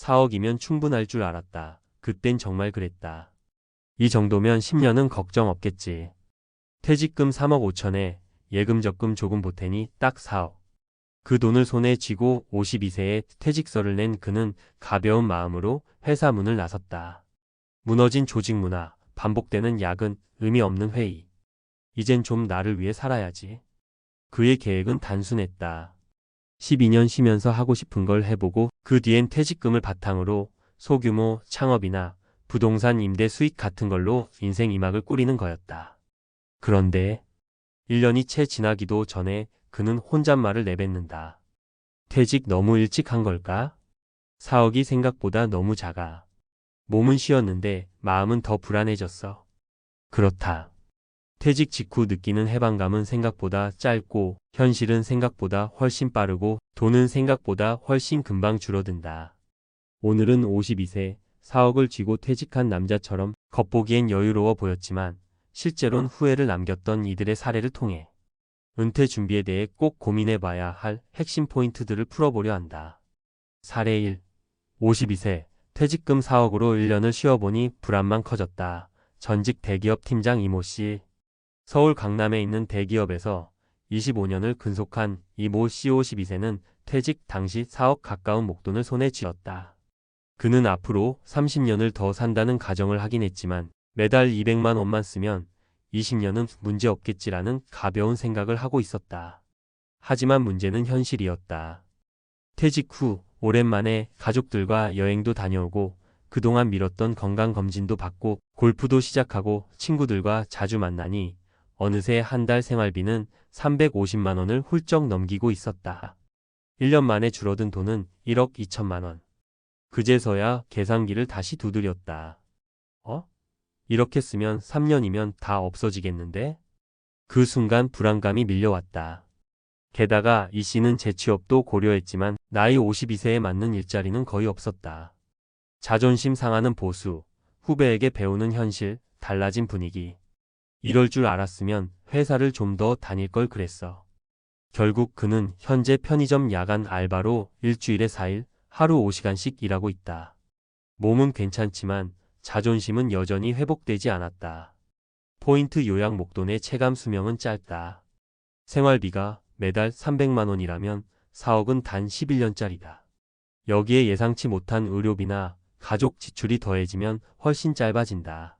4억이면 충분할 줄 알았다. 그땐 정말 그랬다. 이 정도면 10년은 걱정 없겠지. 퇴직금 3억 5천에 예금 적금 조금 보태니 딱 4억. 그 돈을 손에 쥐고 52세에 퇴직서를 낸 그는 가벼운 마음으로 회사 문을 나섰다. 무너진 조직 문화, 반복되는 야근, 의미 없는 회의. 이젠 좀 나를 위해 살아야지. 그의 계획은 단순했다. 12년 쉬면서 하고 싶은 걸 해보고 그 뒤엔 퇴직금을 바탕으로 소규모 창업이나 부동산 임대 수익 같은 걸로 인생 이막을 꾸리는 거였다. 그런데 1년이 채 지나기도 전에 그는 혼잣말을 내뱉는다. 퇴직 너무 일찍 한 걸까? 4억이 생각보다 너무 작아. 몸은 쉬었는데 마음은 더 불안해졌어. 그렇다. 퇴직 직후 느끼는 해방감은 생각보다 짧고 현실은 생각보다 훨씬 빠르고 돈은 생각보다 훨씬 금방 줄어든다. 오늘은 52세 4억을 쥐고 퇴직한 남자처럼 겉보기엔 여유로워 보였지만 실제론 후회를 남겼던 이들의 사례를 통해 은퇴 준비에 대해 꼭 고민해 봐야 할 핵심 포인트들을 풀어보려 한다. 사례 1. 52세 퇴직금 4억으로 1년을 쉬어보니 불안만 커졌다. 전직 대기업 팀장 이모 씨. 서울 강남에 있는 대기업에서 25년을 근속한 이 모 씨 52세는 퇴직 당시 4억 가까운 목돈을 손에 쥐었다. 그는 앞으로 30년을 더 산다는 가정을 하긴 했지만 매달 200만 원만 쓰면 20년은 문제 없겠지라는 가벼운 생각을 하고 있었다. 하지만 문제는 현실이었다. 퇴직 후 오랜만에 가족들과 여행도 다녀오고 그동안 미뤘던 건강검진도 받고 골프도 시작하고 친구들과 자주 만나니 어느새 한 달 생활비는 350만 원을 훌쩍 넘기고 있었다. 1년 만에 줄어든 돈은 1억 2천만 원. 그제서야 계산기를 다시 두드렸다. 어? 이렇게 쓰면 3년이면 다 없어지겠는데? 그 순간 불안감이 밀려왔다. 게다가 이 씨는 재취업도 고려했지만 나이 52세에 맞는 일자리는 거의 없었다. 자존심 상하는 보수, 후배에게 배우는 현실, 달라진 분위기. 이럴 줄 알았으면 회사를 좀 더 다닐 걸 그랬어. 결국 그는 현재 편의점 야간 알바로 일주일에 4일, 하루 5시간씩 일하고 있다. 몸은 괜찮지만 자존심은 여전히 회복되지 않았다. 포인트 요약 목돈의 체감 수명은 짧다. 생활비가 매달 300만 원이라면 4억은 단 11년짜리다. 여기에 예상치 못한 의료비나 가족 지출이 더해지면 훨씬 짧아진다.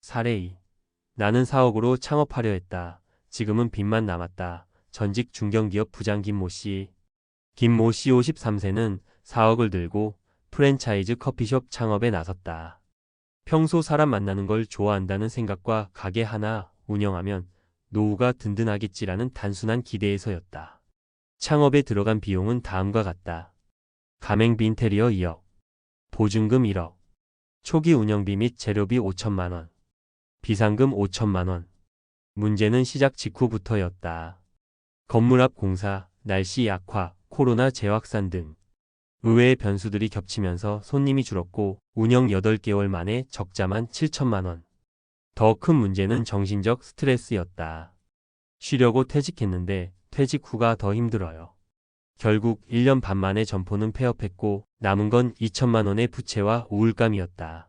사례 2. 나는 4억으로 창업하려 했다. 지금은 빚만 남았다. 전직 중견기업 부장 김모 씨. 김모 씨 53세는 4억을 들고 프랜차이즈 커피숍 창업에 나섰다. 평소 사람 만나는 걸 좋아한다는 생각과 가게 하나 운영하면 노후가 든든하겠지라는 단순한 기대에서였다. 창업에 들어간 비용은 다음과 같다. 가맹비 인테리어 2억, 보증금 1억, 초기 운영비 및 재료비 5천만 원, 비상금 5천만 원. 문제는 시작 직후부터였다. 건물 앞 공사, 날씨 약화, 코로나 재확산 등 의외의 변수들이 겹치면서 손님이 줄었고 운영 8개월 만에 적자만 7천만 원. 더 큰 문제는 정신적 스트레스였다. 쉬려고 퇴직했는데 퇴직 후가 더 힘들어요. 결국 1년 반 만에 점포는 폐업했고 남은 건 2천만 원의 부채와 우울감이었다.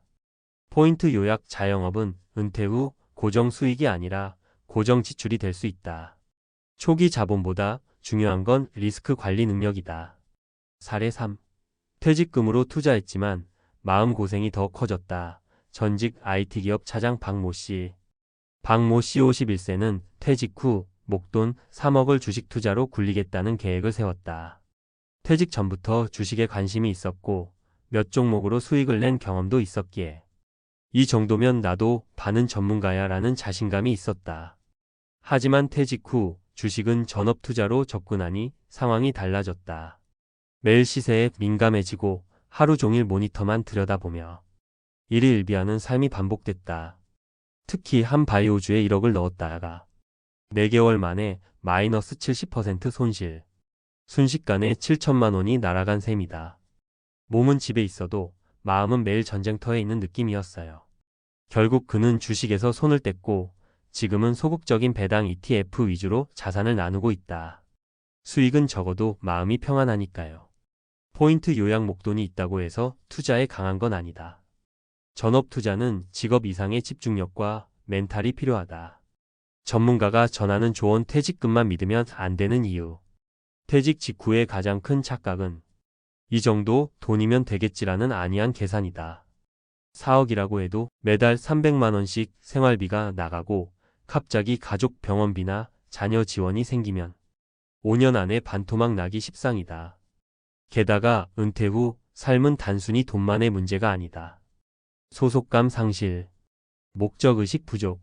포인트 요약 자영업은 은퇴 후 고정 수익이 아니라 고정 지출이 될 수 있다. 초기 자본보다 중요한 건 리스크 관리 능력이다. 사례 3. 퇴직금으로 투자했지만 마음 고생이 더 커졌다. 전직 IT 기업 차장 박모 씨. 박모 씨 51세는 퇴직 후 목돈 3억을 주식 투자로 굴리겠다는 계획을 세웠다. 퇴직 전부터 주식에 관심이 있었고 몇 종목으로 수익을 낸 경험도 있었기에 이 정도면 나도 반은 전문가야 라는 자신감이 있었다. 하지만 퇴직 후 주식은 전업 투자로 접근하니 상황이 달라졌다. 매일 시세에 민감해지고 하루 종일 모니터만 들여다보며 일희일비하는 삶이 반복됐다. 특히 한 바이오주에 1억을 넣었다가 4개월 만에 마이너스 70% 손실. 순식간에 7천만 원이 날아간 셈이다. 몸은 집에 있어도 마음은 매일 전쟁터에 있는 느낌이었어요. 결국 그는 주식에서 손을 뗐고 지금은 소극적인 배당 ETF 위주로 자산을 나누고 있다. 수익은 적어도 마음이 평안하니까요. 포인트 요약 목돈이 있다고 해서 투자에 강한 건 아니다. 전업 투자는 직업 이상의 집중력과 멘탈이 필요하다. 전문가가 전하는 조언 퇴직금만 믿으면 안 되는 이유. 퇴직 직후의 가장 큰 착각은 이 정도 돈이면 되겠지라는 안이한 계산이다. 4억이라고 해도 매달 300만원씩 생활비가 나가고 갑자기 가족 병원비나 자녀 지원이 생기면 5년 안에 반토막 나기 십상이다. 게다가 은퇴 후 삶은 단순히 돈만의 문제가 아니다. 소속감 상실, 목적의식 부족,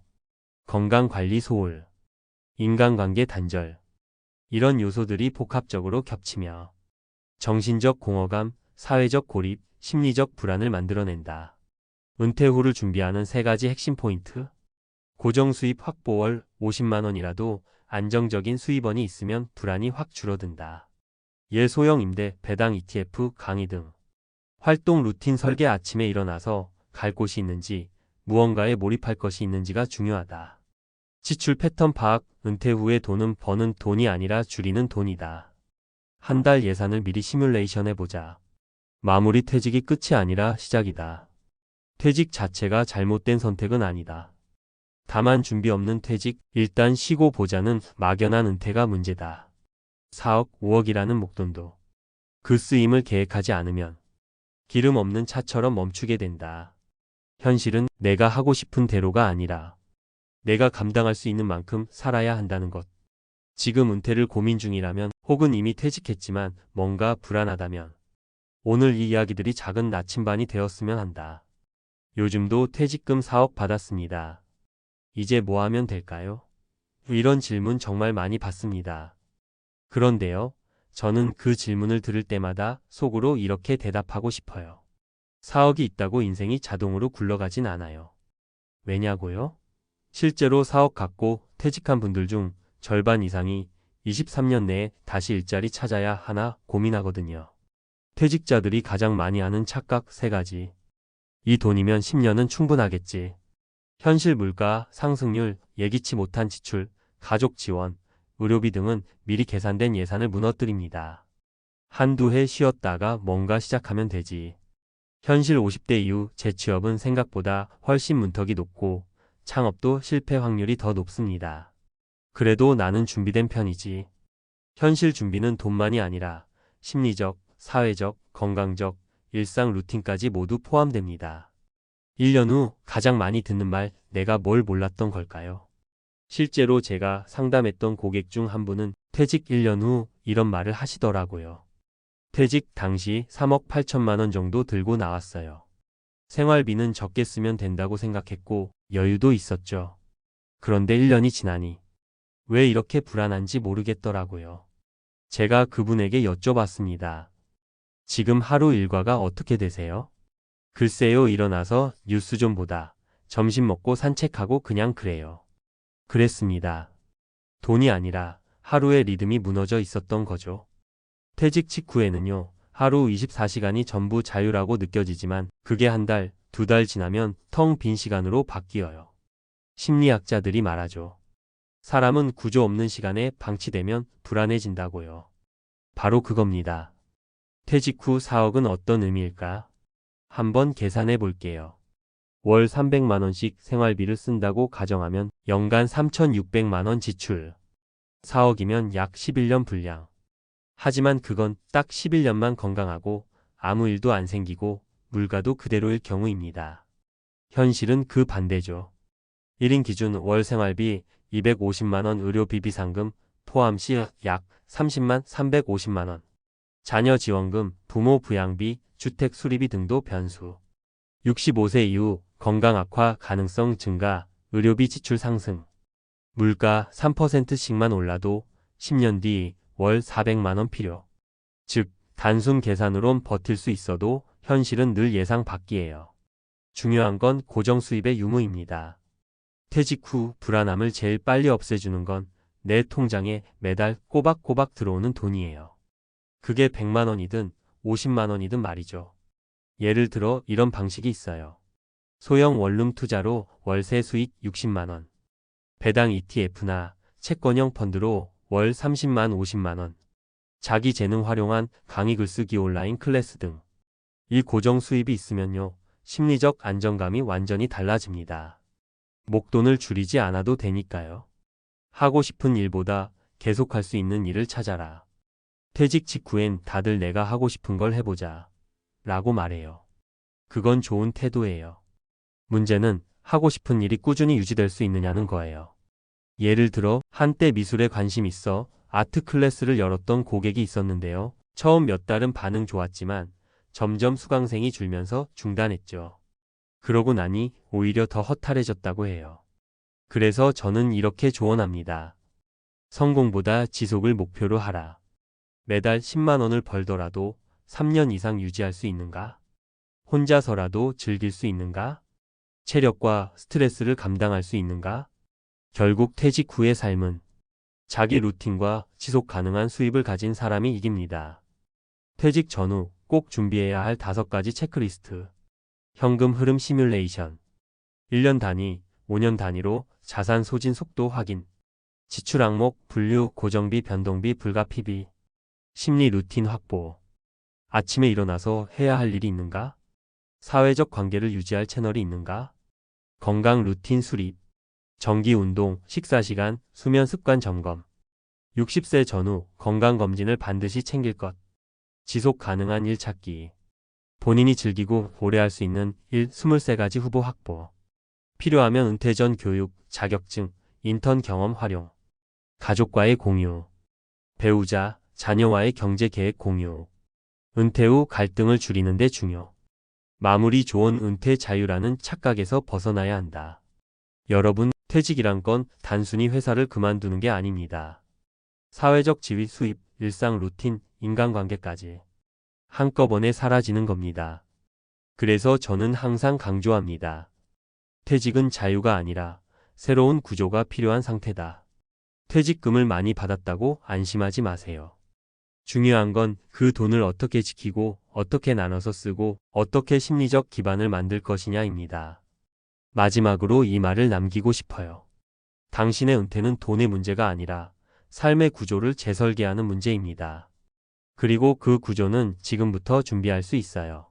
건강관리 소홀, 인간관계 단절, 이런 요소들이 복합적으로 겹치며 정신적 공허감, 사회적 고립, 심리적 불안을 만들어낸다. 은퇴 후를 준비하는 세 가지 핵심 포인트. 고정 수입 확보 월 50만 원이라도 안정적인 수입원이 있으면 불안이 확 줄어든다. 예소형 임대, 배당 ETF, 강의 등. 활동 루틴 설계 아침에 일어나서 갈 곳이 있는지, 무언가에 몰입할 것이 있는지가 중요하다. 지출 패턴 파악, 은퇴 후의 돈은 버는 돈이 아니라 줄이는 돈이다. 한 달 예산을 미리 시뮬레이션 해보자. 마무리 퇴직이 끝이 아니라 시작이다. 퇴직 자체가 잘못된 선택은 아니다. 다만 준비 없는 퇴직, 일단 쉬고 보자는 막연한 은퇴가 문제다. 4억, 5억이라는 목돈도 그 쓰임을 계획하지 않으면 기름 없는 차처럼 멈추게 된다. 현실은 내가 하고 싶은 대로가 아니라 내가 감당할 수 있는 만큼 살아야 한다는 것. 지금 은퇴를 고민 중이라면 혹은 이미 퇴직했지만 뭔가 불안하다면 오늘 이 이야기들이 작은 나침반이 되었으면 한다. 요즘도 퇴직금 4억 받았습니다. 이제 뭐 하면 될까요? 이런 질문 정말 많이 받습니다. 그런데요, 저는 그 질문을 들을 때마다 속으로 이렇게 대답하고 싶어요. 4억이 있다고 인생이 자동으로 굴러가진 않아요. 왜냐고요? 실제로 4억 갖고 퇴직한 분들 중 절반 이상이 23년 내에 다시 일자리 찾아야 하나 고민하거든요. 퇴직자들이 가장 많이 하는 착각 세 가지. 이 돈이면 10년은 충분하겠지. 현실 물가, 상승률, 예기치 못한 지출, 가족 지원, 의료비 등은 미리 계산된 예산을 무너뜨립니다. 한두 해 쉬었다가 뭔가 시작하면 되지. 현실 50대 이후 재취업은 생각보다 훨씬 문턱이 높고 창업도 실패 확률이 더 높습니다. 그래도 나는 준비된 편이지. 현실 준비는 돈만이 아니라 심리적, 사회적, 건강적, 일상 루틴까지 모두 포함됩니다. 1년 후 가장 많이 듣는 말, 내가 뭘 몰랐던 걸까요? 실제로 제가 상담했던 고객 중 한 분은 퇴직 1년 후 이런 말을 하시더라고요. 퇴직 당시 3억 8천만 원 정도 들고 나왔어요. 생활비는 적게 쓰면 된다고 생각했고 여유도 있었죠. 그런데 1년이 지나니 왜 이렇게 불안한지 모르겠더라고요. 제가 그분에게 여쭤봤습니다. 지금 하루 일과가 어떻게 되세요? 글쎄요, 일어나서 뉴스 좀 보다. 점심 먹고 산책하고 그냥 그래요. 그랬습니다. 돈이 아니라 하루의 리듬이 무너져 있었던 거죠. 퇴직 직후에는요, 하루 24시간이 전부 자유라고 느껴지지만 그게 한 달, 두 달 지나면 텅 빈 시간으로 바뀌어요. 심리학자들이 말하죠. 사람은 구조 없는 시간에 방치되면 불안해진다고요. 바로 그겁니다. 퇴직 후 4억은 어떤 의미일까? 한번 계산해 볼게요. 월 300만원씩 생활비를 쓴다고 가정하면 연간 3,600만원 지출. 4억이면 약 11년 분량. 하지만 그건 딱 11년만 건강하고 아무 일도 안 생기고 물가도 그대로일 경우입니다. 현실은 그 반대죠. 1인 기준 월 생활비 250만원 의료비 비상금 포함 시약 30만 350만원. 자녀 지원금, 부모 부양비, 주택 수리비 등도 변수. 65세 이후 건강 악화 가능성 증가, 의료비 지출 상승. 물가 3%씩만 올라도 10년 뒤 월 400만원 필요. 즉, 단순 계산으론 버틸 수 있어도 현실은 늘 예상 밖이에요. 중요한 건 고정 수입의 유무입니다. 퇴직 후 불안함을 제일 빨리 없애주는 건 내 통장에 매달 꼬박꼬박 들어오는 돈이에요. 그게 100만 원이든 50만 원이든 말이죠. 예를 들어 이런 방식이 있어요. 소형 원룸 투자로 월세 수익 60만 원. 배당 ETF나 채권형 펀드로 월 30만 50만 원. 자기 재능 활용한 강의 글쓰기 온라인 클래스 등. 이 고정 수입이 있으면요. 심리적 안정감이 완전히 달라집니다. 목돈을 줄이지 않아도 되니까요. 하고 싶은 일보다 계속할 수 있는 일을 찾아라. 퇴직 직후엔 다들 내가 하고 싶은 걸 해보자. 라고 말해요. 그건 좋은 태도예요. 문제는 하고 싶은 일이 꾸준히 유지될 수 있느냐는 거예요. 예를 들어 한때 미술에 관심 있어 아트 클래스를 열었던 고객이 있었는데요. 처음 몇 달은 반응 좋았지만 점점 수강생이 줄면서 중단했죠. 그러고 나니 오히려 더 허탈해졌다고 해요. 그래서 저는 이렇게 조언합니다. 성공보다 지속을 목표로 하라. 매달 10만 원을 벌더라도 3년 이상 유지할 수 있는가? 혼자서라도 즐길 수 있는가? 체력과 스트레스를 감당할 수 있는가? 결국 퇴직 후의 삶은 자기 루틴과 지속 가능한 수입을 가진 사람이 이깁니다. 퇴직 전후 꼭 준비해야 할 다섯 가지 체크리스트. 현금 흐름 시뮬레이션. 1년 단위, 5년 단위로 자산 소진 속도 확인. 지출 항목, 분류, 고정비, 변동비, 불가피비. 심리 루틴 확보. 아침에 일어나서 해야 할 일이 있는가? 사회적 관계를 유지할 채널이 있는가? 건강 루틴 수립. 정기 운동, 식사 시간, 수면 습관 점검. 60세 전후 건강 검진을 반드시 챙길 것. 지속 가능한 일 찾기. 본인이 즐기고 오래 할 수 있는 일 23가지 후보 확보. 필요하면 은퇴 전 교육, 자격증, 인턴 경험 활용. 가족과의 공유. 배우자, 자녀와의 경제 계획 공유. 은퇴 후 갈등을 줄이는 데 중요. 마무리 좋은 은퇴 자유라는 착각에서 벗어나야 한다. 여러분, 퇴직이란 건 단순히 회사를 그만두는 게 아닙니다. 사회적 지위 수입, 일상 루틴, 인간관계까지 한꺼번에 사라지는 겁니다. 그래서 저는 항상 강조합니다. 퇴직은 자유가 아니라 새로운 구조가 필요한 상태다. 퇴직금을 많이 받았다고 안심하지 마세요. 중요한 건 그 돈을 어떻게 지키고 어떻게 나눠서 쓰고 어떻게 심리적 기반을 만들 것이냐입니다. 마지막으로 이 말을 남기고 싶어요. 당신의 은퇴는 돈의 문제가 아니라 삶의 구조를 재설계하는 문제입니다. 그리고 그 구조는 지금부터 준비할 수 있어요.